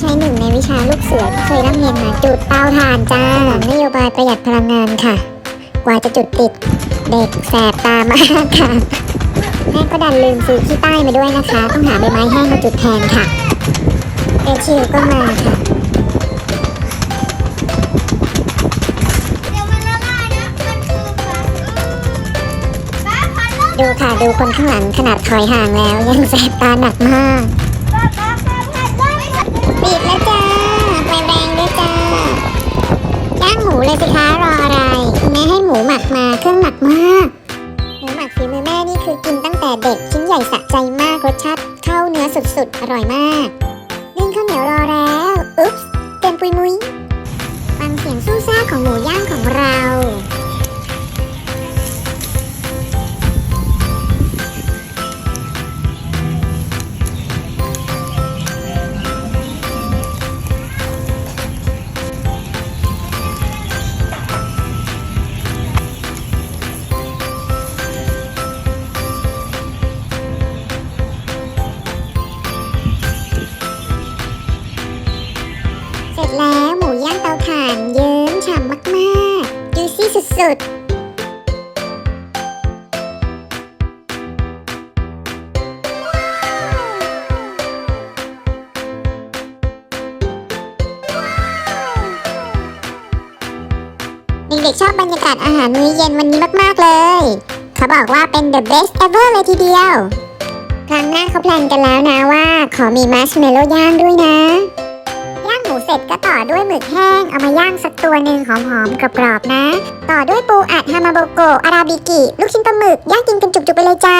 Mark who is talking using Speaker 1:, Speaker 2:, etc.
Speaker 1: ใช้หนึ่งในวิชาลูกเสือที่เคยร่ำเรียนมาจุดเตาถ่านจ้า นโยบายประหยัดพลังงานค่ะ กว่าจะจุดติดเด็กแสบตามากค่ะแม่ก็ดันลืมซื้อขี้ใต้มาด้วยนะคะ ต้องหาใบไม้แห้งมาจุดแทนค่ะเอชิวก็มาค่ะ
Speaker 2: เดี๋ยวมันละลายนะมันคือแบบฟ้าพันลม
Speaker 1: ดูค่ะ ดูคนข้างหลังขนาดถอยห่างแล้ว ยังแสบตาหนักมาก แต่เด็กชิ้นใหญ่สะใจมากรสชาติเข้าเนื้อสุดๆ อร่อยมากนึ่งข้าวเหนียวรอแล้ว อุ๊บเต็มปุยมุยฟังเสียงสู้ซ่าของหมูย่างของเรา จแล้ว หมูย่างเตาถ่านเยิ้มฉ่ำมากๆ ดูซี่สุดๆเด็กๆชอบบรรยากาศอาหารมื้อเย็นวันนี้มาก ๆ เลย เขาบอกว่าเป็น the best ever เลยทีเดียว ครั้งหน้าเขาแพลนกันแล้วนะว่า ขอมีมัชเมลโล่ย่างด้วยนะ เสร็จก็ต่อด้วยหมึกแห้ง เอามาย่างสักตัวหนึ่งหอมๆกรอบๆนะ ต่อด้วยปูอัดฮามาโบโกะอาราบิกิ ลูกชิ้นปลาหมึกย่างกินกันจุกๆไปเลยจ้า